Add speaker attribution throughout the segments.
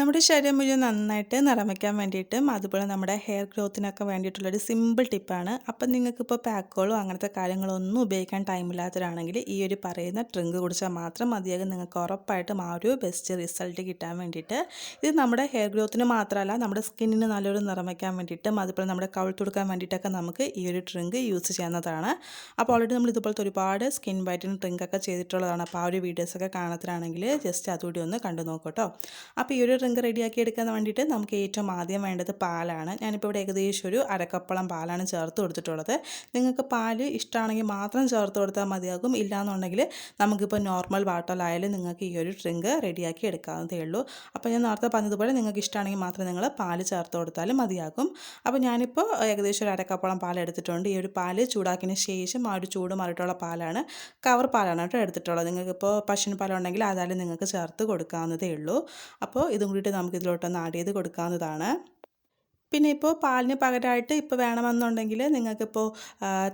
Speaker 1: നമ്മുടെ ശരീരം മുഴുവൻ നന്നായിട്ട് നിറം വയ്ക്കാൻ വേണ്ടിയിട്ടും അതുപോലെ നമ്മുടെ ഹെയർ ഗ്രോത്തിനൊക്കെ വേണ്ടിയിട്ടുള്ളൊരു സിമ്പിൾ ടിപ്പാണ് അപ്പം നിങ്ങൾക്കിപ്പോൾ പാക്കോളോ അങ്ങനത്തെ കാര്യങ്ങളോ ഒന്നും ഉപയോഗിക്കാൻ ടൈമില്ലാത്തവരാണെങ്കിൽ ഈ ഒരു പറയുന്ന ട്രിങ്ക് കുടിച്ചാൽ മാത്രം മതിയാകും. നിങ്ങൾക്ക് ഉറപ്പായിട്ടും ആ ഒരു ബെസ്റ്റ് റിസൾട്ട് കിട്ടാൻ വേണ്ടിയിട്ട്. ഇത് നമ്മുടെ ഹെയർ ഗ്രോത്തിന് മാത്രമല്ല നമ്മുടെ സ്കിന്നിന് നല്ലൊരു നിറം വയ്ക്കാൻ വേണ്ടിയിട്ടും അതുപോലെ നമ്മുടെ കവിൾത്തുടുക്കാൻ വേണ്ടിയിട്ടൊക്കെ നമുക്ക് ഈ ഒരു ട്രിങ്ക് യൂസ് ചെയ്യുന്നതാണ്. അപ്പോൾ ഓൾറെഡി നമ്മൾ ഇതുപോലത്തെ ഒരുപാട് സ്കിൻ വൈറ്റിന് ട്രിങ്കൊക്കെ ചെയ്തിട്ടുള്ളതാണ്. അപ്പോൾ ആ ഒരു വീഡിയോസൊക്കെ കാണത്തിലാണെങ്കിൽ ജസ്റ്റ് അതുകൂടി ഒന്ന് കണ്ടു നോക്കട്ടോ അപ്പോൾ ഈ ഒരു ഡ്രിങ്ക് റെഡിയാക്കി എടുക്കാൻ വേണ്ടിയിട്ട് നമുക്ക് ഏറ്റവും ആദ്യം വേണ്ടത് പാലാണ്. ഞാനിപ്പോൾ ഇവിടെ ഏകദേശം ഒരു അരക്കപ്പളം പാലാണ് ചേർത്ത് കൊടുത്തിട്ടുള്ളത്. നിങ്ങൾക്ക് പാൽ ഇഷ്ടമാണെങ്കിൽ മാത്രം ചേർത്ത് കൊടുത്താൽ മതിയാകും. ഇല്ലയെന്നുണ്ടെങ്കിൽ നമുക്കിപ്പോൾ നോർമൽ വാട്ടറിലായാലും നിങ്ങൾക്ക് ഈ ഒരു ഡ്രിങ്ക് റെഡിയാക്കി എടുക്കാവുന്നതേ ഉള്ളൂ. അപ്പോൾ ഞാൻ നേരത്തെ പറഞ്ഞതുപോലെ നിങ്ങൾക്ക് ഇഷ്ടമാണെങ്കിൽ മാത്രം നിങ്ങൾ പാൽ ചേർത്ത് കൊടുത്താലും മതിയാകും. അപ്പോൾ ഞാനിപ്പോൾ ഏകദേശം ഒരു അരക്കപ്പളം പാൽ എടുത്തിട്ടുണ്ട്. ഈ ഒരു പാൽ ചൂടാക്കിയതിന് ശേഷം ആ ഒരു ചൂട് മാറിയിട്ടുള്ള പാലാണ് കവർ പാലാണ് കേട്ടോ എടുത്തിട്ടുള്ളത്. നിങ്ങൾക്കിപ്പോൾ പശുവിൻ പാലുണ്ടെങ്കിൽ അതായാലും നിങ്ങൾക്ക് ചേർത്ത് കൊടുക്കാവുന്നതേ ഉള്ളൂ. അപ്പോൾ ഇതും കൂടിയിട്ട് നമുക്കിതിലോട്ടൊന്ന് ആഡ് ചെയ്ത് കൊടുക്കാവുന്നതാണ്. പിന്നെ ഇപ്പോൾ പാലിന് പകരമായിട്ട് ഇപ്പോൾ വേണമെന്നുണ്ടെങ്കിൽ നിങ്ങൾക്കിപ്പോൾ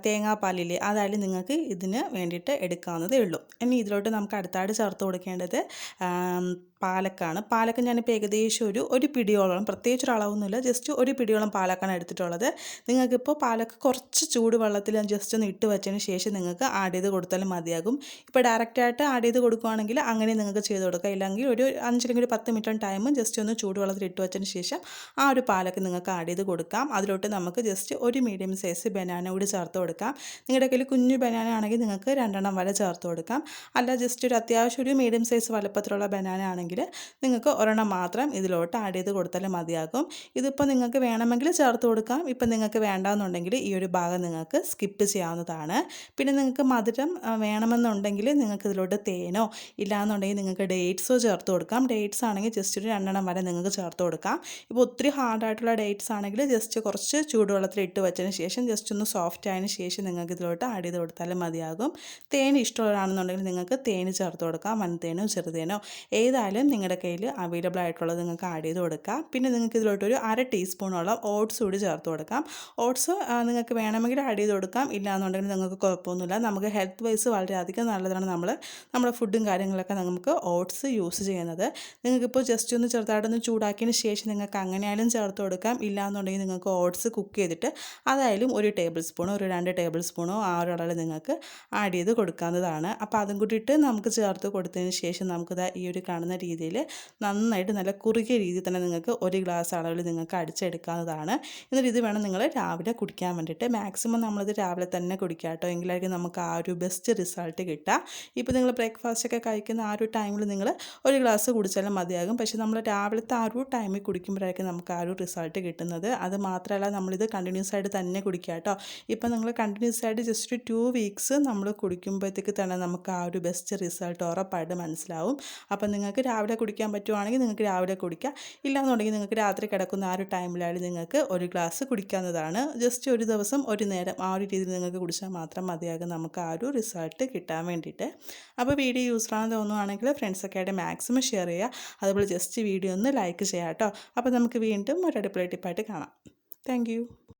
Speaker 1: തേങ്ങാപ്പാലില്ലേ അതായാലും നിങ്ങൾക്ക് ഇതിന് വേണ്ടിയിട്ട് എടുക്കാവുന്നതേ ഉള്ളൂ. ഇനി ഇതിലോട്ട് നമുക്ക് അടുത്തായിട്ട് ചേർത്ത് കൊടുക്കേണ്ടത് പാലക്കാണ്. പാലക്ക ഞാനിപ്പോൾ ഏകദേശം ഒരു ഒരു പിടിയോളം പ്രത്യേകിച്ച് ഒരു അളവൊന്നുമില്ല ജസ്റ്റ് ഒരു പിടിയോളം പാലക്കാണ് എടുത്തിട്ടുള്ളത്. നിങ്ങൾക്കിപ്പോൾ പാലക്ക കുറച്ച് ചൂട് വെള്ളത്തിൽ ജസ്റ്റ് ഒന്ന് ഇട്ട് വെച്ചതിന് ശേഷം നിങ്ങൾക്ക് ആഡ് ചെയ്ത് കൊടുത്താലും മതിയാകും. ഇപ്പോൾ ഡയറക്റ്റായിട്ട് ആഡ് ചെയ്ത് കൊടുക്കുകയാണെങ്കിൽ അങ്ങനെ നിങ്ങൾക്ക് ചെയ്ത് കൊടുക്കാം. ഇല്ലെങ്കിൽ ഒരു അഞ്ചില്ലെങ്കിൽ ഒരു പത്ത് മിനിറ്റ് ടൈം ജസ്റ്റ് ഒന്ന് ചൂട് വെള്ളത്തിൽ ഇട്ട് വെച്ചതിന് ശേഷം ആ ഒരു പാലക്ക നിങ്ങൾക്ക് ആഡ് ചെയ്ത് കൊടുക്കാം. അതിലോട്ട് നമുക്ക് ജസ്റ്റ് ഒരു മീഡിയം സൈസ് ബനാന കൂടി ചേർത്ത് കൊടുക്കാം. നിങ്ങളുടെ കയ്യിൽ കുഞ്ഞു ബനാന ആണെങ്കിൽ നിങ്ങൾക്ക് രണ്ടെണ്ണം വരെ ചേർത്ത് കൊടുക്കാം. അല്ല ജസ്റ്റ് ഒരു അത്യാവശ്യം ഒരു മീഡിയം സൈസ് വലുപ്പത്തിലുള്ള ബനാന ആണെങ്കിൽ നിങ്ങൾക്ക് ഒരെണ്ണം മാത്രം ഇതിലോട്ട് ആഡ് ചെയ്ത് കൊടുത്താലും മതിയാകും. ഇതിപ്പോൾ നിങ്ങൾക്ക് വേണമെങ്കിൽ ചേർത്ത് കൊടുക്കാം. ഇപ്പം നിങ്ങൾക്ക് വേണ്ടാന്നുണ്ടെങ്കിൽ ഈ ഒരു ഭാഗം നിങ്ങൾക്ക് സ്കിപ്പ് ചെയ്യാവുന്നതാണ്. പിന്നെ നിങ്ങൾക്ക് മധുരം വേണമെന്നുണ്ടെങ്കിൽ നിങ്ങൾക്ക് ഇതിലോട്ട് തേനോ ഇല്ലാന്നുണ്ടെങ്കിൽ നിങ്ങൾക്ക് ഡേറ്റ്സോ ചേർത്ത് കൊടുക്കാം. ഡേറ്റ്സ് ആണെങ്കിൽ ജസ്റ്റ് ഒരു രണ്ടെണ്ണം വരെ നിങ്ങൾക്ക് ചേർത്ത് കൊടുക്കാം. ഇപ്പോൾ ഒത്തിരി ഹാർഡായിട്ടുള്ള ഡേറ്റ്സ് ആണെങ്കിൽ ജസ്റ്റ് കുറച്ച് ചൂടുവെള്ളത്തിൽ ഇട്ട് വെച്ചതിന് ശേഷം ജസ്റ്റ് ഒന്ന് സോഫ്റ്റ് ആയതിന് ശേഷം നിങ്ങൾക്ക് ഇതിലോട്ട് ആഡ് ചെയ്ത് കൊടുത്താലും മതിയാകും. തേൻ ഇഷ്ടമുള്ളതാണെന്നുണ്ടെങ്കിൽ നിങ്ങൾക്ക് തേൻ ചേർത്ത് കൊടുക്കാം വൻതേനോ ചെറുതേനോ. ഏതായാലും നിങ്ങളുടെ കയ്യിൽ അവൈലബിൾ ആയിട്ടുള്ളത് നിങ്ങൾക്ക് ആഡ് ചെയ്ത് കൊടുക്കാം. പിന്നെ നിങ്ങൾക്ക് ഇതിലോട്ടൊരു അര ടീസ്പൂണോളം ഓട്സ് കൂടി ചേർത്ത് കൊടുക്കാം. ഓട്സ് നിങ്ങൾക്ക് വേണമെങ്കിൽ ആഡ് ചെയ്ത് കൊടുക്കാം. ഇല്ലാന്നുണ്ടെങ്കിൽ നിങ്ങൾക്ക് കുഴപ്പമൊന്നുമില്ല. നമുക്ക് ഹെൽത്ത് വൈസ് വളരെയധികം നല്ലതാണ് നമ്മൾ നമ്മുടെ ഫുഡും കാര്യങ്ങളൊക്കെ നമുക്ക് ഓട്സ് യൂസ് ചെയ്യുന്നത്. നിങ്ങൾക്കിപ്പോൾ ജസ്റ്റ് ഒന്ന് ചെറുതായിട്ടൊന്ന് ചൂടാക്കിയതിന് ശേഷം നിങ്ങൾക്ക് അങ്ങനെയായാലും ചേർത്ത് കൊടുക്കാം. ഇല്ലയെന്നുണ്ടെങ്കിൽ നിങ്ങൾക്ക് ഓട്സ് കുക്ക് ചെയ്തിട്ട് അതായാലും ഒരു ടേബിൾ സ്പൂണോ ഒരു രണ്ട് ടേബിൾ സ്പൂണോ ആ ഒരു അളവിൽ നിങ്ങൾക്ക് ആഡ് ചെയ്ത് കൊടുക്കാവുന്നതാണ്. അപ്പോൾ അതും കൂട്ടിയിട്ട് നമുക്ക് ചേർത്ത് കൊടുത്തതിന് ശേഷം നമുക്കിത് ഈ ഒരു കാണുന്ന രീതിയിൽ നന്നായിട്ട് നല്ല കുറുകിയ രീതിയിൽ തന്നെ നിങ്ങൾക്ക് ഒരു ഗ്ലാസ് അളവിൽ നിങ്ങൾക്ക് അടിച്ചെടുക്കാവുന്നതാണ്. എന്നിട്ട് ഇത് വേണം നിങ്ങൾ രാവിലെ കുടിക്കാൻ വേണ്ടിയിട്ട്. മാക്സിമം നമ്മളിത് രാവിലെ തന്നെ കുടിക്കുക കേട്ടോ. എങ്കിലായിരിക്കും നമുക്ക് ആ ഒരു ബെസ്റ്റ് റിസൾട്ട് കിട്ടുക. ഇപ്പോൾ നിങ്ങൾ ബ്രേക്ക്ഫാസ്റ്റ് ഒക്കെ കഴിക്കുന്ന ആ ഒരു ടൈമിൽ നിങ്ങൾ ഒരു ഗ്ലാസ് കുടിച്ചാലും മതിയാകും. പക്ഷേ നമ്മൾ രാവിലത്തെ ആ ഒരു ടൈമിൽ കുടിക്കുമ്പോഴായിരിക്കും നമുക്ക് ആ ഒരു റിസൾട്ട് കിട്ടുന്നത്. അത് മാത്രമല്ല നമ്മളിത് കണ്ടിന്യൂസ് ആയിട്ട് തന്നെ കുടിക്കുക കേട്ടോ. ഇപ്പം നിങ്ങൾ കണ്ടിന്യൂസ് ആയിട്ട് ജസ്റ്റ് ടു വീക്സ് നമ്മൾ കുടിക്കുമ്പോഴത്തേക്ക് തന്നെ നമുക്ക് ആ ഒരു ബെസ്റ്റ് റിസൾട്ട് ഉറപ്പായിട്ട് മനസ്സിലാവും. അപ്പം നിങ്ങൾക്ക് രാവിലെ കുടിക്കാൻ പറ്റുവാണെങ്കിൽ നിങ്ങൾക്ക് രാവിലെ കുടിക്കാം. ഇല്ലാന്നുണ്ടെങ്കിൽ നിങ്ങൾക്ക് രാത്രി കിടക്കുന്ന ആ ഒരു ടൈമിലായാലും നിങ്ങൾക്ക് ഒരു ഗ്ലാസ് കുടിക്കാവുന്നതാണ്. ജസ്റ്റ് ഒരു ദിവസം ഒരു നേരം ആ ഒരു രീതിയിൽ നിങ്ങൾക്ക് കുടിച്ചാൽ മാത്രം മതിയാകും നമുക്ക് ആ ഒരു റിസൾട്ട് കിട്ടാൻ വേണ്ടിയിട്ട്. അപ്പോൾ വീഡിയോ യൂസ്ഫുൾ ആണെന്ന് തോന്നുവാണെങ്കിൽ ഫ്രണ്ട്സൊക്കെ ആയിട്ട് മാക്സിമം ഷെയർ ചെയ്യുക. അതുപോലെ ജസ്റ്റ് വീഡിയോ ഒന്ന് ലൈക്ക് ചെയ്യാം കേട്ടോ. അപ്പോൾ നമുക്ക് വീണ്ടും ഒരു ടിപ്പായിട്ട് കാണാം. താങ്ക്